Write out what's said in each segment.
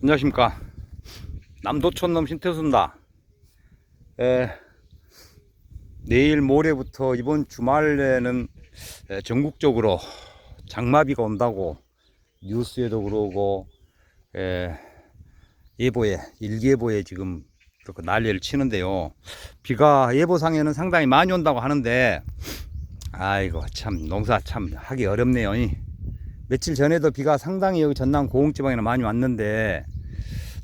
안녕하십니까. 남도촌놈 신태수입니다. 에, 내일 모레부터 이번 주말에는 에, 전국적으로 장마비가 온다고 뉴스에도 그러고 에, 예보에 일기예보에 지금 그렇게 난리를 치는데요. 비가 예보상에는 상당히 많이 온다고 하는데 아이고 참 농사 참 하기 어렵네요. 이. 며칠 전에도 비가 상당히 여기 전남 고흥지방에는 많이 왔는데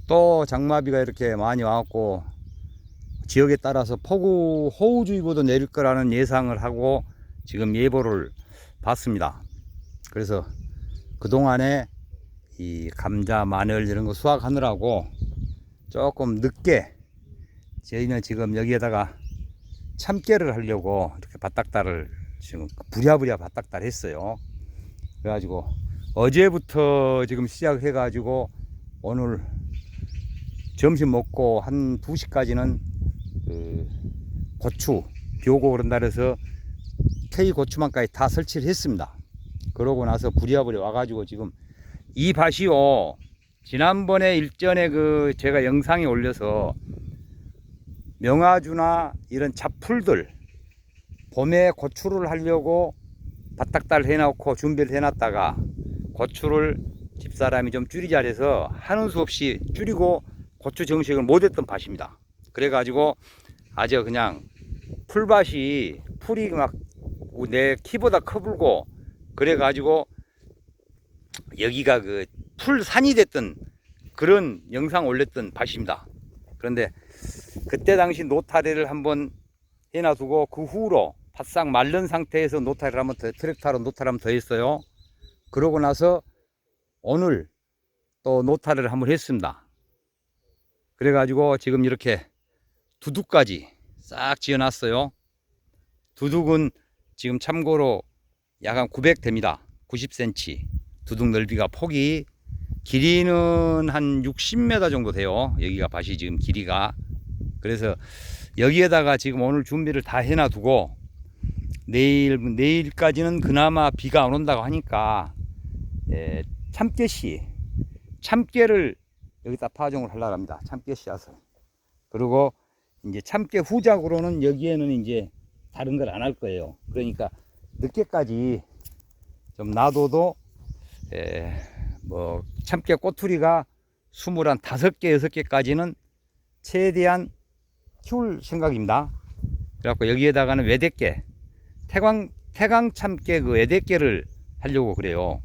또 장마비가 이렇게 많이 와갖고 지역에 따라서 폭우 호우주의보도 내릴 거라는 예상을 하고 지금 예보를 봤습니다. 그래서 그동안에 이 감자, 마늘 이런 거 수확하느라고 조금 늦게 저희는 지금 여기에다가 참깨를 하려고 이렇게 바닥달을 지금 부랴부랴 바닥달 했어요. 그래가지고 어제부터 지금 시작해 가지고 오늘 점심 먹고 한 2시까지는 그 고추 비 오고 그런다 그래서 K 고추만까지 다 설치를 했습니다. 그러고 나서 부랴부랴 와가지고 지금 이 밭이요 지난번에 일전에 그 제가 영상에 올려서 명아주나 이런 잡풀들 봄에 고추를 하려고 바닥달 해놓고 준비를 해놨다가 고추를 집사람이 좀 줄이자 해서 하는 수 없이 줄이고 고추 정식을 못했던 밭입니다. 그래가지고 아주 그냥 풀밭이 풀이 막 내 키보다 커불고 그래가지고 여기가 그 풀산이 됐던 그런 영상 올렸던 밭입니다. 그런데 그때 당시 노타리를 한번 해놔두고 그 후로 바싹 마른 상태에서 노타리를 한번 더, 트랙터로 노타를 한번 더 했어요. 그러고 나서 오늘 또 노타리를 한번 했습니다. 그래가지고 지금 이렇게 두둑까지 싹 지어놨어요. 두둑은 지금 참고로 약 한 900 됩니다. 90cm. 두둑 넓이가 폭이 길이는 한 60m 정도 돼요. 여기가 밭이 지금 길이가. 그래서 여기에다가 지금 오늘 준비를 다 해놔두고 내일 내일까지는 그나마 비가 안 온다고 하니까 예, 참깨씨 참깨를 여기다 파종을 하려고 합니다. 참깨 씨앗을. 그리고 이제 참깨 후작으로는 여기에는 이제 다른 걸 안 할 거예요. 그러니까 늦게까지 좀 놔둬도 에, 뭐 참깨 꼬투리가 스물 한 다섯 개 여섯 개까지는 최대한 키울 생각입니다. 그래갖고 여기에다가는 외대깨 태광 태강 참깨 그 외대깨를 하려고 그래요.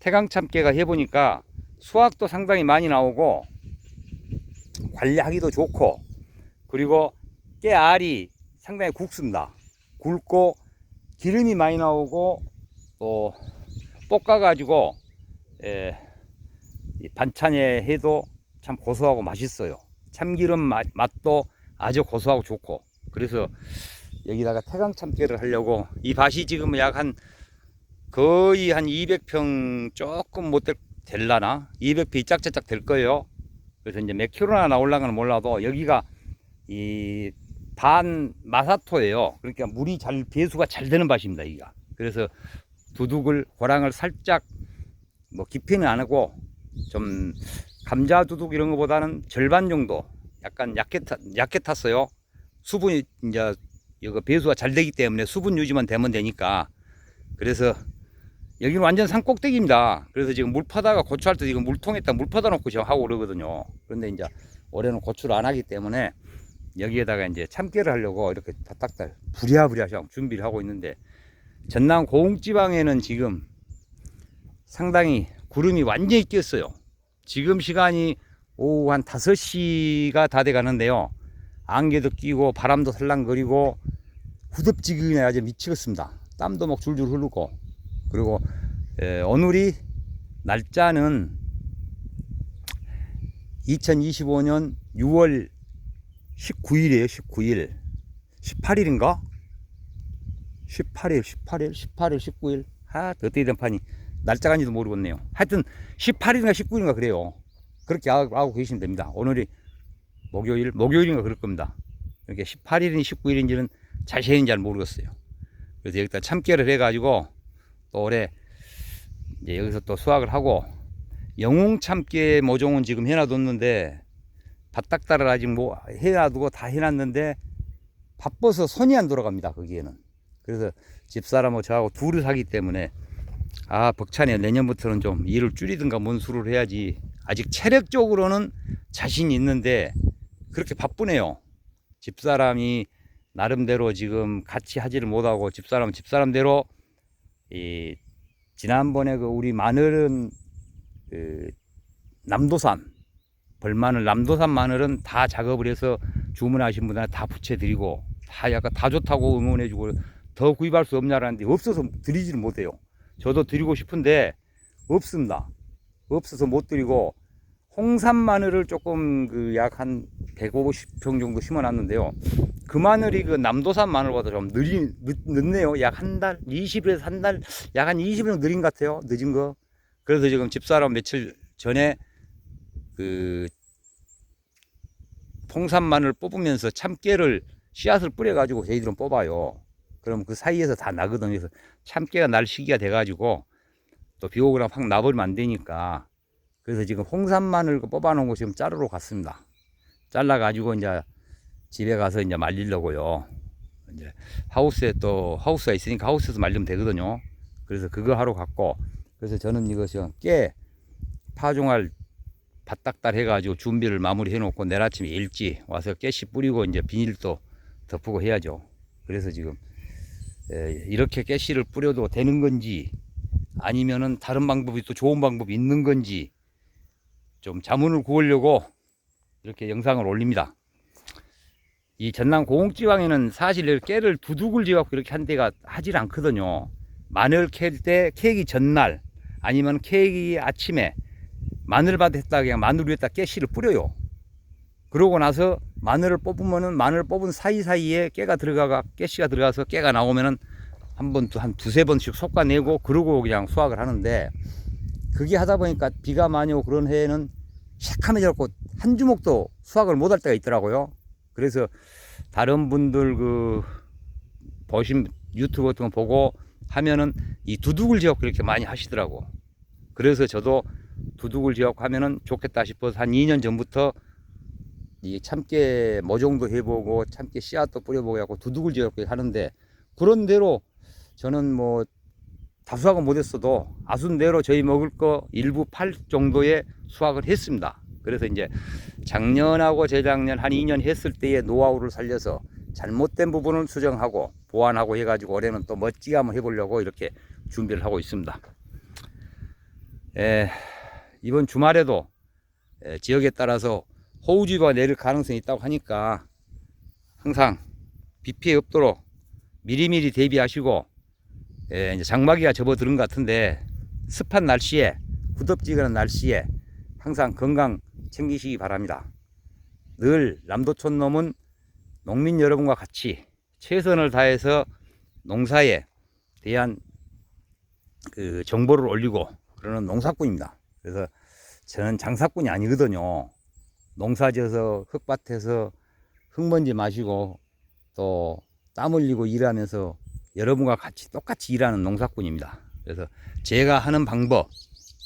태강 참깨가 해보니까 수확도 상당히 많이 나오고 관리하기도 좋고 그리고 깨알이 상당히 굵습니다. 굵고 기름이 많이 나오고 또 볶아가지고 에, 이 반찬에 해도 참 고소하고 맛있어요. 참기름 맛, 맛도 아주 고소하고 좋고 그래서 여기다가 태강 참깨를 하려고 이 밭이 지금 약 한 거의 한 200평 조금 못 될, 될라나 200평 짝짝짝 될 거예요. 그래서 이제 몇 킬로나 나올랑은 몰라도 여기가 이 반 마사토예요. 그러니까 물이 잘 배수가 잘 되는 밭입니다. 여기가. 그래서 두둑을 고랑을 살짝 뭐 깊이는 안 하고 좀 감자 두둑 이런 것보다는 절반 정도 약간 타, 약게 탔어요. 수분이 이제 이거 배수가 잘 되기 때문에 수분 유지만 되면 되니까 그래서 여기는 완전 산 꼭대기입니다. 그래서 지금 물 파다가 고추할 때 이거 물통에다 물 퍼다 놓고 지금 하고 그러거든요. 그런데 이제 올해는 고추를 안 하기 때문에 여기에다가 이제 참깨를 하려고 이렇게 다딱달 부랴부랴 지금 준비를 하고 있는데 전남 고흥지방에는 지금 상당히 구름이 완전히 꼈어요. 지금 시간이 오후 한 5시가 다 돼 가는데요. 안개도 끼고 바람도 살랑거리고 후덥지근해 아주 미치겠습니다. 땀도 막 줄줄 흐르고 그리고 에, 오늘이 날짜는 2025년 6월 19일이에요. 19일. 18일인가? 18일, 18일, 18일, 19일. 아, 어떻게 된 판이 날짜간지도 모르겠네요. 하여튼 18일인가 19일인가 그래요. 그렇게 하고, 하고 계시면 됩니다. 오늘이 목요일, 목요일인가 그럴 겁니다. 이렇게 18일인지 19일인지는 자세히는 잘 모르겠어요. 그래서 여기다 참깨를 해가지고 또 올해 이제 여기서 또 수확을 하고 영웅 참깨 모종은 지금 해놔뒀는데 밭닥달을 아직 뭐 해놔두고 다 해놨는데 바빠서 손이 안 돌아갑니다 거기에는 그래서 집사람하고 저하고 둘이 사기 때문에 아 벅차네 내년부터는 좀 일을 줄이든가 뭔 수를 해야지 아직 체력적으로는 자신이 있는데 그렇게 바쁘네요 집사람이 나름대로 지금 같이 하지를 못하고 집사람 집사람대로 이 지난번에 그 우리 마늘은 그 남도산 벌마늘 남도산 마늘은 다 작업을 해서 주문하신 분한테 다 붙여드리고 다 약간 다 좋다고 응원해주고 더 구입할 수 없냐라는데 없어서 드리지를 못해요. 저도 드리고 싶은데 없습니다. 없어서 못 드리고 홍산 마늘을 조금 그 약 한 150평 정도 심어놨는데요. 그 마늘이 그 남도산 마늘보다 좀 느리, 늦, 늦네요. 약 한 달, 20일에서 한 달, 약 한 20일 느린 것 같아요. 늦은 거. 그래서 지금 집사람 며칠 전에 그 홍산 마늘 뽑으면서 참깨를 씨앗을 뿌려가지고 저희들은 뽑아요. 그럼 그 사이에서 다 나거든요. 그래서 참깨가 날 시기가 돼가지고 또 비 오거나 확 나버리면 안 되니까 그래서 지금 홍산 마늘 그 뽑아놓은 거 지금 자르러 갔습니다. 잘라가지고 이제 집에 가서 이제 말리려고요. 이제 하우스에 또 하우스가 있으니까 하우스에서 말리면 되거든요. 그래서 그거 하러 갔고 그래서 저는 이것이 깨 파종할 밭닥달 해가지고 준비를 마무리 해놓고 내일 아침에 일찍 와서 깨씨 뿌리고 이제 비닐도 덮고 해야죠. 그래서 지금 에, 이렇게 깨씨를 뿌려도 되는 건지 아니면은 다른 방법이 또 좋은 방법이 있는 건지 좀 자문을 구하려고 이렇게 영상을 올립니다. 이 전남 고흥지방에는 사실 깨를 두둑을 지어갖고 이렇게 한 데가 하질 않거든요. 마늘 캘때 캐기 전날 아니면 캐기 아침에 마늘밭에 했다 그냥 마늘 위에다 깨씨를 뿌려요. 그러고 나서 마늘을 뽑으면은 마늘 뽑은 사이사이에 깨가 들어가가 깨씨가 들어가서 깨가 나오면은 한 번, 한 두세 번씩 솎아내고 그러고 그냥 수확을 하는데 그게 하다 보니까 비가 많이 오고 그런 해에는 새카매져갖고 한 주먹도 수확을 못할 때가 있더라고요. 그래서 다른 분들 그 보신 유튜브 같은 거 보고 하면은 이 두둑을 지어갖고 이렇게 많이 하시더라고. 그래서 저도 두둑을 지어갖고 하면은 좋겠다 싶어서 한 2년 전부터 이 참깨 모종도 해보고 참깨 씨앗도 뿌려보고 해갖고 두둑을 지어갖고 하는데 그런 대로 저는 뭐 다수확은 못했어도 아순대로 저희 먹을 거 일부 팔 정도의 수확을 했습니다. 그래서 이제 작년하고 재작년 한 2년 했을 때의 노하우를 살려서 잘못된 부분을 수정하고 보완하고 해가지고 올해는 또 멋지게 한번 해보려고 이렇게 준비를 하고 있습니다. 에, 이번 주말에도 에, 지역에 따라서 호우주의가 내릴 가능성이 있다고 하니까 항상 비 피해 없도록 미리미리 대비하시고 예, 이제 장마기가 접어드는 것 같은데 습한 날씨에 후덥지근한 날씨에 항상 건강 챙기시기 바랍니다. 늘 남도촌 놈은 농민 여러분과 같이 최선을 다해서 농사에 대한 그 정보를 올리고 그러는 농사꾼입니다. 그래서 저는 장사꾼이 아니거든요. 농사 지어서 흙밭에서 흙먼지 마시고 또 땀 흘리고 일하면서 여러분과 같이 똑같이 일하는 농사꾼입니다. 그래서 제가 하는 방법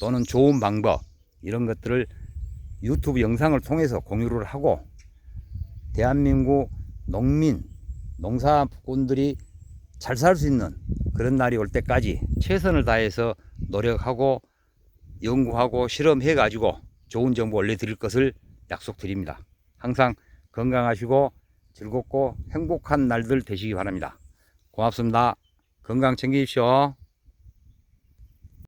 또는 좋은 방법 이런 것들을 유튜브 영상을 통해서 공유를 하고 대한민국 농민 농사꾼들이 잘 살 수 있는 그런 날이 올 때까지 최선을 다해서 노력하고 연구하고 실험해 가지고 좋은 정보 올려드릴 것을 약속드립니다. 항상 건강하시고 즐겁고 행복한 날들 되시기 바랍니다. 고맙습니다. 건강 챙기십시오.